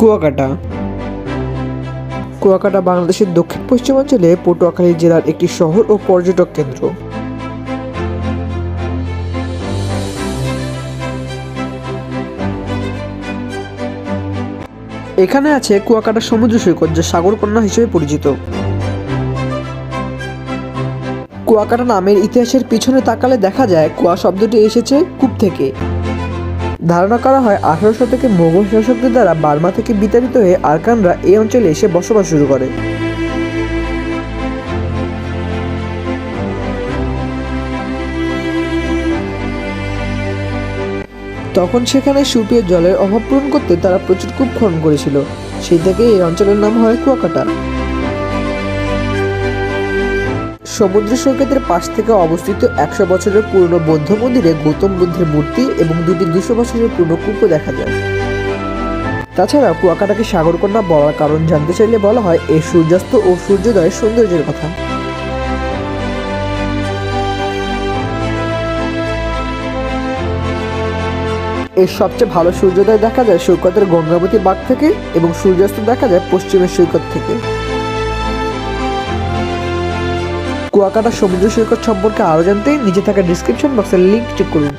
কুয়াকাটা। কুয়াকাটা বাংলাদেশের দক্ষিণ পশ্চিমাঞ্চলে পটুয়াখালী জেলার একটি শহর ও পর্যটক কেন্দ্র। এখানে আছে কুয়াকাটা সমুদ্র সৈকত, যা সাগরকন্যা হিসেবে পরিচিত। কুয়াকাটা নামের ইতিহাসের পিছনে তাকালে দেখা যায়, কুয়া শব্দটি এসেছে কূপ থেকে। ধারণা করা হয় আঠারো শতকে মোগল শাসকদের দ্বারা বার্মা থেকে বিতাড়িত হয়ে আরকানরা এই অঞ্চলে এসে বসবাস শুরু করে। তখন সেখানে সুপেয় জলের অভাব পূরণ করতে তারা প্রচুর কূপ খনন করেছিল। সেই থেকে এই অঞ্চলের নাম হয় কুয়াকাটা। সমুদ্র সৈকতের পাশ থেকে অবস্থিত একশো বছরের পুরনো বৌদ্ধ মন্দিরে গৌতম বুদ্ধের মূর্তি এবং দুটি দুশো বছরের পুরনো কূপ দেখা যায়। তাছাড়া কুয়াকাটাকে সাগরকন্যা বলার কারণ জানতে চাইলে বলা হয় এই সূর্যাস্ত ও সূর্যোদয়ের সৌন্দর্যের কথা। এর সবচেয়ে ভালো সূর্যোদয় দেখা যায় সৈকতের গঙ্গাবতী বাগ থেকে এবং সূর্যাস্ত দেখা যায় পশ্চিমের সৈকত থেকে। কুয়াকাটা সমুদ্র সৈকত সম্পর্কে আরও জানতে নিচে থাকা ডিসক্রিপশন বক্সের লিঙ্ক চেক করুন।